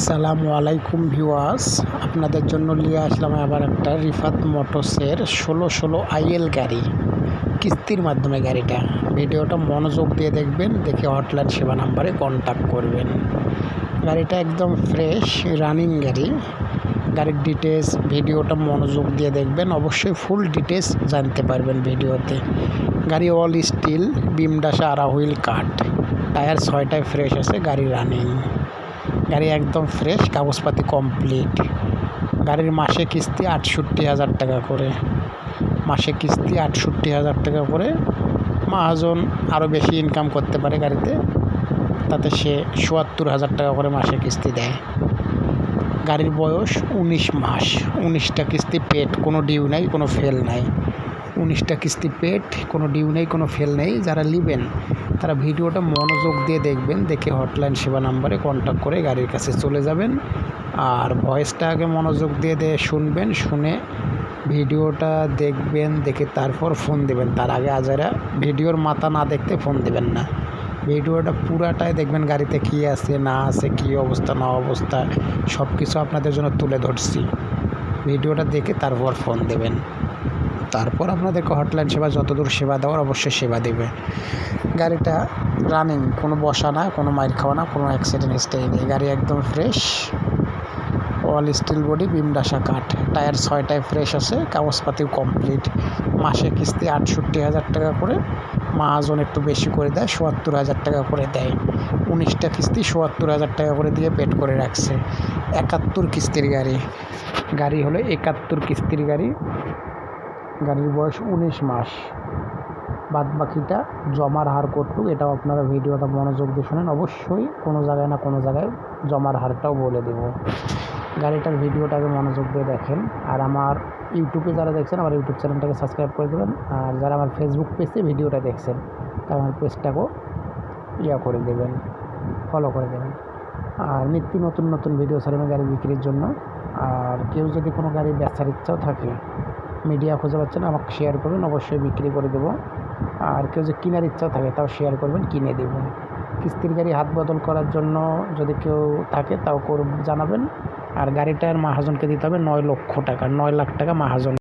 আসসালামু আলাইকুম ভিউয়ার্স। আপনাদের জন্য নিয়ে আসলাম আবার একটা রিফাত মোটরসের ষোলো ষোলো আইএল গাড়ি, কিস্তির মাধ্যমে গাড়িটা। ভিডিওটা মনোযোগ দিয়ে দেখবেন, দেখে হটলাইন সেবা নাম্বারে কন্ট্যাক্ট করবেন। গাড়িটা একদম ফ্রেশ রানিং গাড়ি। গাড়ির ডিটেলস ভিডিওটা মনোযোগ দিয়ে দেখবেন। অবশ্যই ফুল ডিটেলস জানতে পারবেন ভিডিওতে। গাড়ি অল স্টিল বিমডাসা আরা হুইল কাট টায়ার ছয়টায় ফ্রেশ আছে, গাড়ি রানিং গাড়ি একদম ফ্রেশ কাগজপাতি কমপ্লিট গাড়ির মাসে কিস্তি আটষট্টি হাজার টাকা করে। মাসে কিস্তি আটষট্টি হাজার টাকা করে মাহাজন আরও বেশি ইনকাম করতে পারে গাড়িতে। তাতে সে চুয়াত্তর হাজার টাকা করে মাসে কিস্তি দেয়। গাড়ির বয়স উনিশ মাস। উনিশটা কিস্তি পেট কোনো ডিউ নাই, কোনো ফেল নাই। উনিশটা কিস্তি পেট কোনো ডিউ নেই, কোনো ফেল নেই। যারা নেবেন তারা ভিডিওটা মনোযোগ দিয়ে দেখবেন, দেখে হটলাইন সেবা নাম্বারে কন্ট্যাক্ট করে গাড়ির কাছে চলে যাবেন। আর ভয়েসটা আগে মনোযোগ দিয়ে দিয়ে শুনবেন, শুনে ভিডিওটা দেখবেন, দেখে তারপর ফোন দেবেন। তার আগে আজারা ভিডিওর মাথা না দেখতে ফোন দেবেন না। ভিডিওটা পুরাটাই দেখবেন গাড়িতে কী আছে, না আছে, কী অবস্থা, না অবস্থা সব কিছু আপনাদের জন্য তুলে ধরছি। ভিডিওটা দেখে তারপর ফোন দেবেন। তারপর আপনাদেরকে হটলাইন সেবা, যতদূর সেবা দেওয়ার অবশ্যই সেবা দেবে। গাড়িটা রানিং কোনো বসা না, কোনো মাইর খাওয়া না, কোনো অ্যাক্সিডেন্ট হিস্ট্রি নেই। গাড়ি একদম ফ্রেশ অল স্টিল বডি বিমডাসা কাঠ। টায়ার ছয়টায় ফ্রেশ আছে, কাগজপাতিও কমপ্লিট মাসে কিস্তি আটষট্টি হাজার টাকা করে মাহাজন একটু বেশি করে দেয় চুয়াত্তর হাজার টাকা করে দেয়। উনিশটা কিস্তি চুয়াত্তর হাজার টাকা করে দিয়ে পেড করে রাখছে। একাত্তর কিস্তির গাড়ি। গাড়ি হলো একাত্তর কিস্তির গাড়ি। গাড়ির বয়স উনিশ মাস। বাদ বাকিটা জমার হার কতটুকু এটাও আপনারা ভিডিওটা মনোযোগ দিয়ে শোনেন। অবশ্যই কোনো জায়গায় না কোনো জায়গায় জমার হারটাও বলে দেবো। গাড়িটার ভিডিওটাকে মনোযোগ দিয়ে দেখেন। আর আমার ইউটিউবে যারা দেখছেন, আমার ইউটিউব চ্যানেলটাকে সাবস্ক্রাইব করে দেবেন। আর যারা আমার ফেসবুক পেজে ভিডিওটা দেখছেন, তারা আমার পেজটাকেও ইয়া করে দেবেন, ফলো করে দেবেন। আর নিত্য নতুন নতুন ভিডিও ছাড়বেন গাড়ি বিক্রির জন্য। আর কেউ যদি কোনো গাড়ি বেচার ইচ্ছাও থাকে মিডিয়া খুঁজে পাচ্ছেন, আমাকে শেয়ার করবেন, অবশ্যই বিক্রি করে দেবো। আর কেউ যে কেনার ইচ্ছা থাকে তাও শেয়ার করবেন, কিনে দেব কিস্তির গাড়ি হাত বদল করার জন্য যদি কেউ থাকে তাও জানাবেন। আর গাড়িটার মাহাজনকে দিতে হবে নয় লক্ষ টাকা, নয় লাখ টাকা মাহাজন।